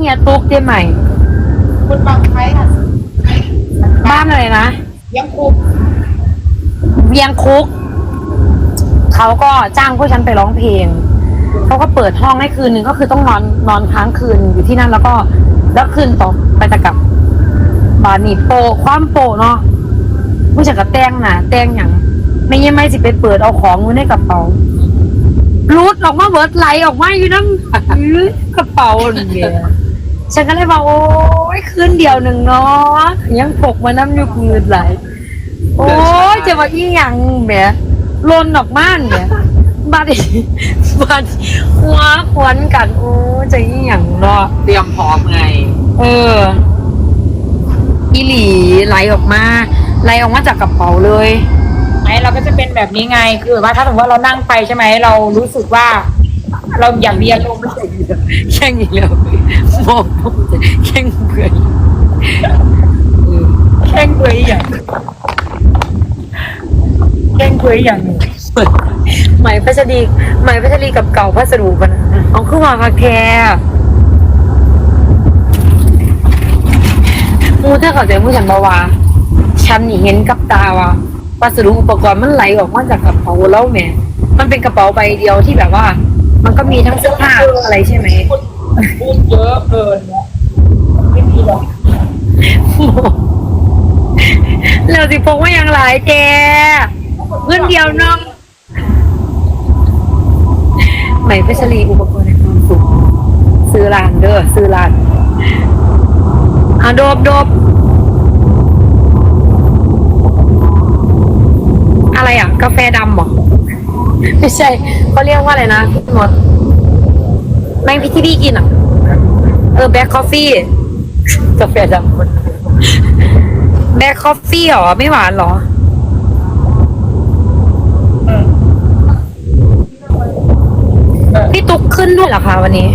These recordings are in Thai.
ฮียตุ๊กเจ๊ใหม่ คุณบางไทค่ะบ้านอะไรนะยังคุกเวียงคุก เขาก็จ้างพวกฉันไปร้องเพลง เขาก็เปิดห้องให้คืนหนึ่งก็คือต้องนอนนอนค้างคืนอยู่ที่นั่นแล้วก็แล้วคืนต่อไปตะกลับบานีโปความโปเนาะผู้จัดกับแตงน่ะ แตงอย่างไม่ยังไม่สิไปเปิดเอาของไว้ในกระเป๋ารูดออกมาเบิร์ดไหลออกมาอยู่นั่งกระเป๋าเนี่ย ฉันก็เลยบอกโอ้ยคืนเดียวหนึ่งเนาะยังพกมาน้ำอยู่คืนไหลโอ้ยจะมาอีหยังแหมลนออกมาเนี่ยบาดนีบาดหัวควนกัน โอ้ยจะอีหยังเนาะเตรียมพร้อมไง เอออีหลีไหลออกมาไหลออกมาจากกระเป๋าเลยไหมเราก็จะเป็นแบบนี้ไงคือแบบว่าถ้าสมมติว่าเรานั่งไปใช่ไหมเรารู้สึกว่า เราอยากเรียนรู้เรา แข่งอีกแล้วมองแข่งเบื่อแข่งเกยอย่างแข่งเกยอย่างหนึ่งไหมพัชรีหมพัชรีกับเก่าพัสดุกันนะเอาขึ้นมาพักแท้มูถ้าเขาใจมูฉันบาวาฉันนี่เห็นกับตาว่าวัสดุอุปกรณ์มันไหลออกมาจากกระเป๋าแล้วแม่มันเป็นกระเป๋าใบเดียวที่แบบว่า มันก็มีทั้งเสื้อผ้าอะไรใช่ไหมพูดเยอะเกินนะไม่มีหรอกเราสิพงว่ายังหลายแกเพื่อนเดียวเน้องใหม่พัชรีอุปกรณ์ในความสุขซื้อร้านเด้อซื้อร้านอะโดบโดบอะไรอะ กาแฟดำเหรอ ไม่ใช่เขาเรียกว่าอะไรนะพี่มดแม่งพี่ที่พี่กินอะ เออแบล็คคอฟฟี่กาแฟดำแบล็คคอฟฟี่เหรอ ไม่หวานเหรอพี่ตุ๊กขึ้นด้วยเหรอคะวันนี้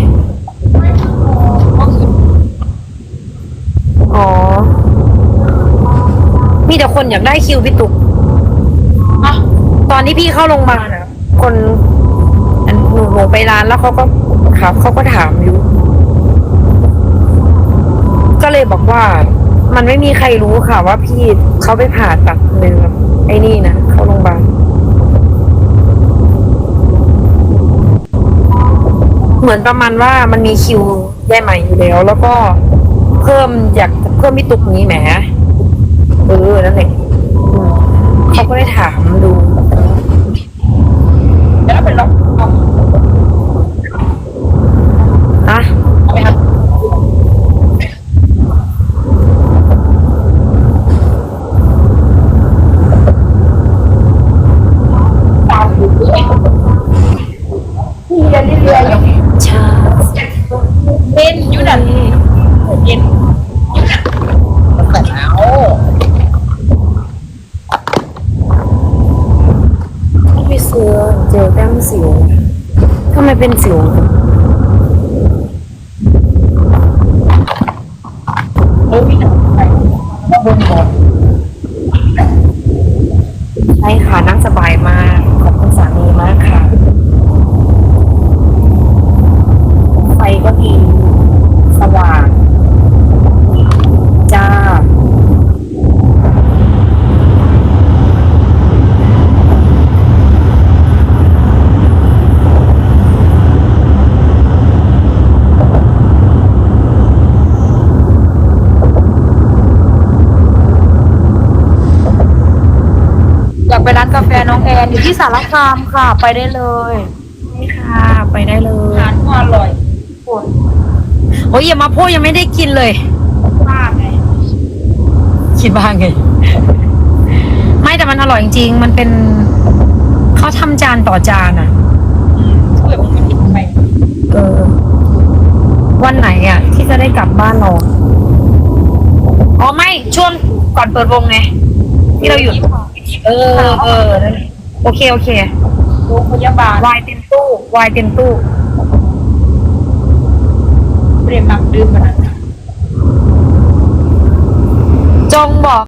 อ๋อ มีแต่คนอยากได้คิวพี่ตุ๊กอตอนที่พี่เข้าโรงพยาบาลอะ คนอันหนูหนูไปร้านแล้วเขาก็ครับเขาก็ถามอยู่ ก็เลยบอกว่า มันไม่มีใครรู้ค่ะ ว่าพี่เขาไปผ่าตัดเลยแบบไอ้นี่นะเข้าโรงพยาบาลเหมือนประมาณว่ามันมีคิวได้ใหม่อยู่แล้ว แล้วก็เพิ่มอยากเพิ่มพี่ตุกนี้แหมเออนั่นแหละอืมเขาก็ได้ถามดู แล้วเป็นล็อกเอา อะ เอาไปครับ ตามอยู่เรื่อยที่เรียนเรื่อยๆอย่าง ชา เล่น อยู่นั่นเย็นอยู่นั่นแล้วพี่เสือเจอแต้มสิวทำไมเป็นสิวเออพี่หนังไปมาบนก่อน ใช่ค่ะนั่งสบายมาก ขอบคุณสามีมากค่ะ ไฟก็ดี สว่าง จ้า อยาก ไปร้านกาแฟน้องแอนอยู่ที่สารคามค่ะ ไปได้เลยนี่ค่ะ ไปได้เลอายหารก็อร่อยปวดโอ้ยอย่ามาพูดยังไม่ได้กินเลยมากไงคิดบ้างไง ไม่แต่มันอร่อยจริงๆ มันเป็นเขาทำจานต่อจานอะอืมเพื่อมันติดไปเออ วันไหนอะ ที่จะได้กลับบ้านเราอ๋อไม่ช่วงก่อนเปิดวงไง ที่เราหยุดเออ เออนั่นแหละโอเค โอเคโรงพยาบาลวายเต็มตู้วายเต็มตู้เรียนมักดื่มมันนั้นจงบอก